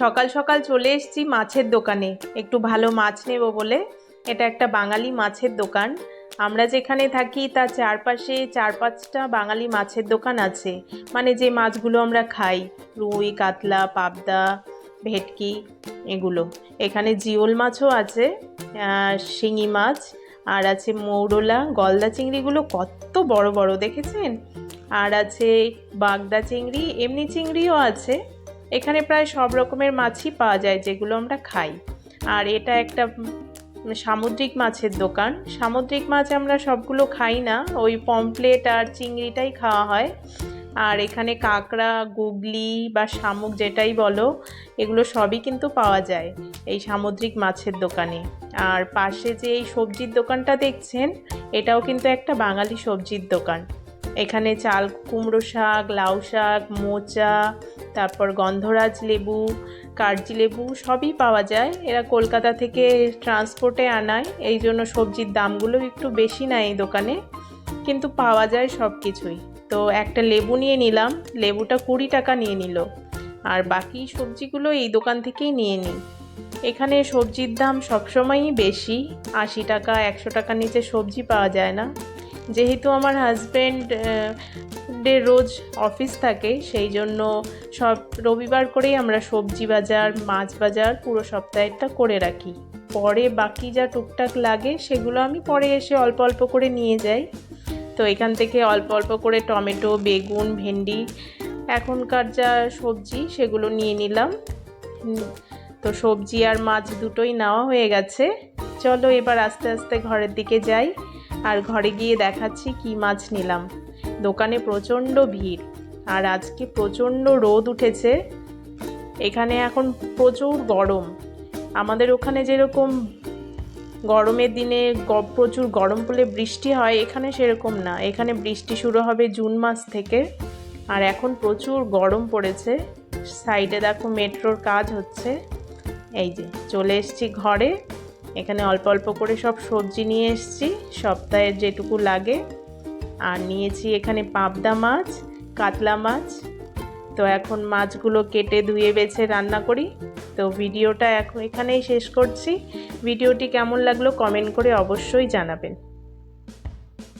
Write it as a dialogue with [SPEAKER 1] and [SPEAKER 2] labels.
[SPEAKER 1] সকাল সকাল চলে এসেছি মাছের দোকানে। একটু ভালো মাছ নেব বলে। এটা একটা বাঙালি মাছের দোকান। আমরা যেখানে থাকি, তার চারপাশে চার পাঁচটা বাঙালি মাছের দোকান আছে। মানে যে মাছগুলো আমরা খাই, রুই, কাতলা, পাবদা, ভেটকি, এগুলো। এখানে জিওল মাছও আছে শিঙি মাছ, আর আছে মৌরলা, গলদা চিংড়িগুলো কত বড় বড়, দেখেছেন? আর আছে বাগদা চিংড়ি, এমনি চিংড়িও আছে। এখানে প্রায় সব রকমের মাছই পাওয়া যায় যেগুলো আমরা খাই। আর এটা একটা সামুদ্রিক মাছের দোকান। সামুদ্রিক মাছ আমরা সবগুলো খাই না। ওই পমপ্লেট আর চিংড়িটাই খাওয়া হয়। আর এখানে কাঁকড়া, গুগলি বা শামুক যেটাই বলো, এগুলো সবই কিন্তু পাওয়া যায় এই সামুদ্রিক মাছের দোকানে। আর পাশে যে এই সবজির দোকানটা দেখছেন, এটাও কিন্তু একটা বাঙালি সবজির দোকান। এখানে চাল, কুমড়ো শাক, লাউ শাক, মোচা তারপর গন্ধরাজ লেবু, কার্জি লেবু সবই পাওয়া যায়। এরা কলকাতা থেকে ট্রান্সপোর্টে আনায়, এই জন্য সবজির দামগুলো একটু বেশি নেয় এই দোকানে, কিন্তু পাওয়া যায় সব কিছুই তো একটা লেবু নিয়ে নিলাম, লেবুটা কুড়ি টাকা নিয়ে নিল। আর বাকি সবজিগুলো এই দোকান থেকেই নিয়ে নিই। এখানে সবজির দাম সবসময়ই বেশি, আশি টাকা, একশো টাকার নিচে সবজি পাওয়া যায় না। যেহেতু আমার হাজব্যান্ড রোজ অফিস থাকে, সেই জন্য সব রবিবার করেই আমরা সবজি বাজার, মাছ বাজার পুরো সপ্তাহেরটা করে রাখি। পরে বাকি যা টুকটাক লাগে, সেগুলো আমি পরে এসে অল্প অল্প করে নিয়ে যাই। তো এখান থেকে অল্প অল্প করে টমেটো, বেগুন, ভেন্ডি, এখনকার যা সবজি, সেগুলো নিয়ে নিলাম। তো সবজি আর মাছ দুটোই নেওয়া হয়ে গেছে। চলো এবার আস্তে আস্তে ঘরের দিকে যাই। আর ঘরে গিয়ে দেখাচ্ছি কি মাছ নিলাম। দোকানে প্রচণ্ড ভিড়, আর আজকে প্রচণ্ড রোদ উঠেছে। এখানে এখন প্রচুর গরম। আমাদের ওখানে যেরকম গরমের দিনে প্রচুর গরম পড়লে বৃষ্টি হয়, এখানে সেরকম না। এখানে বৃষ্টি শুরু হবে জুন মাস থেকে, আর এখন প্রচুর গরম পড়েছে। সাইডে দেখো মেট্রোর কাজ হচ্ছে। এই যে চলে এসেছি ঘরে। এখানে অল্প অল্প করে সব সবজি নিয়ে এসেছি। সপ্তাহে যেটুকু লাগে। আর নিয়েছি এখানে পাবদা মাছ, কাতলা মাছ। তো এখন মাছগুলো কেটে ধুয়ে বেছে রান্না করি। তো ভিডিওটা এখন এখানেই শেষ করছি। ভিডিওটি কেমন লাগল কমেন্ট করে অবশ্যই জানাবেন।